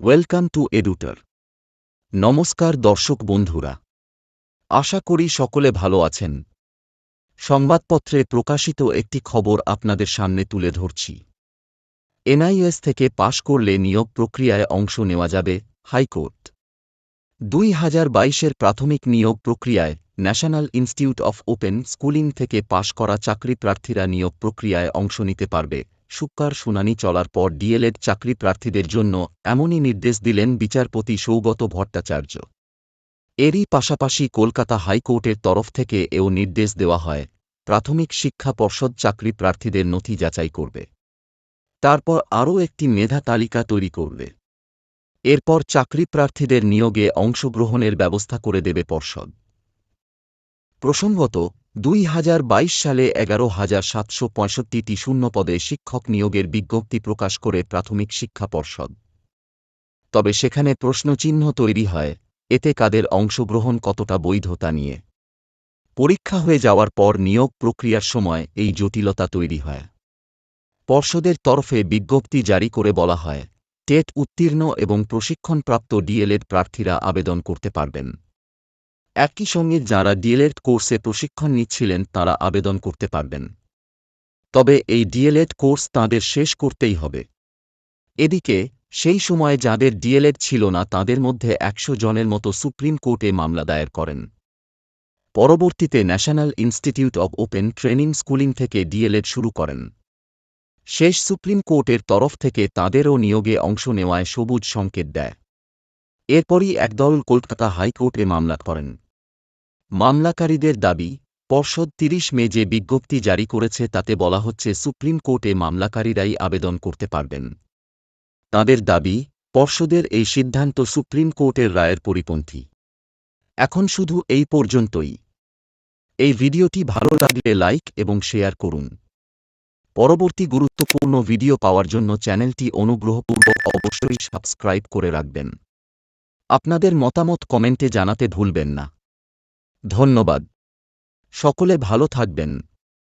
Welcome to এডুটার নমস্কার দর্শক বন্ধুরা। আশা করি সকলে ভালো আছেন। সংবাদপত্রে প্রকাশিত একটি খবর আপনাদের সামনে তুলে ধরছি। এনআইএস থেকে পাশ করলে নিয়োগ প্রক্রিয়ায় অংশ নেওয়া যাবে হাইকোর্ট। দুই হাজার বাইশের প্রাথমিক নিয়োগ প্রক্রিয়ায় National Institute of Open Schooling থেকে পাশ করা চাকরি প্রার্থীরা নিয়োগ প্রক্রিয়ায় অংশ নিতে পারবে শুক্কার শুনানি চলার পর ডিএলএড চাকরি প্রার্থীদের জন্য এমনই নির্দেশ দিলেন বিচারপতি সৌগত ভট্টাচার্য। এরই পাশাপাশি কলকাতা হাইকোর্টের তরফ থেকে এও নির্দেশ দেওয়া হয়, প্রাথমিক শিক্ষা পর্ষদ চাকরি প্রার্থীদের নথি যাচাই করবে। তারপর আরও একটি মেধা তালিকা তৈরি করবে। এরপর চাকরি প্রার্থীদের নিয়োগে অংশগ্রহণের ব্যবস্থা করে দেবে পর্ষদ। প্রসঙ্গত দুই হাজার বাইশ সালে এগারো হাজার সাতশো পঁয়ষট্টিটি শূন্যপদে শিক্ষক নিয়োগের বিজ্ঞপ্তি প্রকাশ করে প্রাথমিক শিক্ষা পর্ষদ। তবে সেখানে প্রশ্নচিহ্ন তৈরি হয়, এতে কাদের অংশগ্রহণ কতটা বৈধতা নিয়ে। পরীক্ষা হয়ে যাওয়ার পর নিয়োগ প্রক্রিয়ার সময় এই জটিলতা তৈরি হয়। পর্ষদের তরফে বিজ্ঞপ্তি জারি করে বলা হয়, টেট উত্তীর্ণ এবং প্রশিক্ষণপ্রাপ্ত ডিএলএড প্রার্থীরা আবেদন করতে পারবেন। একই সঙ্গে যাঁরা ডিএলএড কোর্সে প্রশিক্ষণ নিচ্ছিলেন তাঁরা আবেদন করতে পারবেন। তবে এই ডিএলএড কোর্স তাঁদের শেষ করতেই হবে। এদিকে, সেই সময়ে যাদের ডিএলএড ছিল না তাদের মধ্যে একশো জনের মতো সুপ্রিম কোর্টে মামলা দায়ের করেন। পরবর্তীতে National Institute of Open Training Schooling থেকে ডিএলএড শুরু করেন। শেষ সুপ্রিম কোর্টের তরফ থেকে তাঁদেরও নিয়োগে অংশ নেওয়ায় সবুজ সংকেত দেয়। এরপরই একদল কলকাতা হাইকোর্টে মামলা করেন। মামলাকারীদের দাবি, পর্ষদ তিরিশ মে যে বিজ্ঞপ্তি জারি করেছে তাতে বলা হচ্ছে সুপ্রিম কোর্টে মামলাকারীরাই আবেদন করতে পারবেন। তাদের দাবি, পর্ষদের এই সিদ্ধান্ত সুপ্রিম কোর্টের রায়ের পরিপন্থী। এখন শুধু এই পর্যন্তই। এই ভিডিওটি ভালো লাগলে লাইক এবং শেয়ার করুন। পরবর্তী গুরুত্বপূর্ণ ভিডিও পাওয়ার জন্য চ্যানেলটি অনুগ্রহপূর্বক অবশ্যই সাবস্ক্রাইব করে রাখবেন। আপনাদের মতামত কমেন্টে জানাতে ভুলবেন না। ধন্যবাদ। সকলে ভালো থাকবেন।